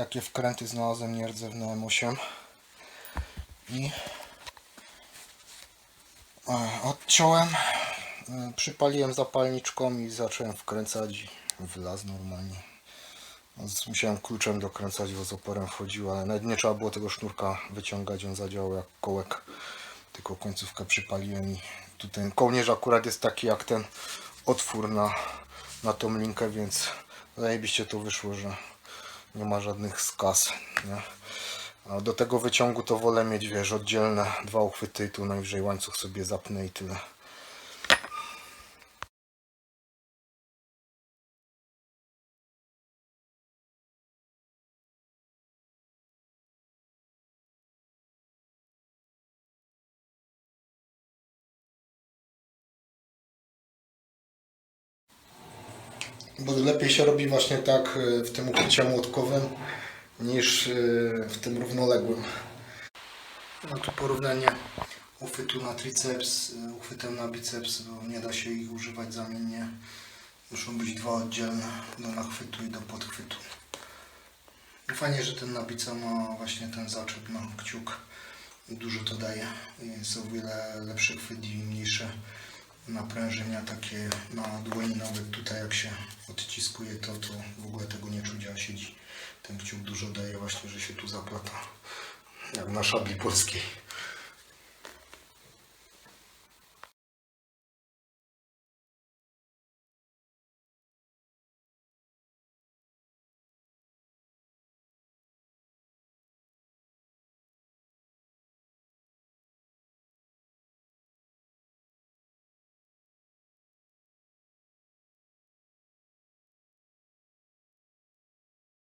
takie wkręty znalazłem nierdzewne M8 i e, odciąłem, e, przypaliłem zapalniczką i zacząłem wkręcać i wlazł normalnie. Musiałem kluczem dokręcać, bo z oporem wchodził, ale nawet nie trzeba było tego sznurka wyciągać, on zadziałał jak kołek. Tylko końcówkę przypaliłem i tu ten kołnierz akurat jest taki jak ten otwór na, na tą linkę, więc zajebiście to wyszło, że nie ma żadnych skaz. Nie? Do tego wyciągu to wolę mieć, wiesz, oddzielne dwa uchwyty i tu najwyżej łańcuch sobie zapnę i tyle. Bo lepiej się robi właśnie tak y, w tym ukryciu młotkowym niż y, w tym równoległym. No tu porównanie uchwytu na triceps, z uchwytem na biceps, bo nie da się ich używać zamiennie. Muszą być dwa oddzielne do nachwytu i do podchwytu. I Fajnie, że ten nabica ma właśnie ten zaczep na kciuk. Dużo to daje. Jest o wiele lepszy chwyt i mniejsze naprężenia takie na dłoni, nawet tutaj jak się odciskuje to, to w ogóle tego nie czuć, a siedzi ten kciuk dużo daje właśnie, że się tu zaplata jak na szabli polskiej.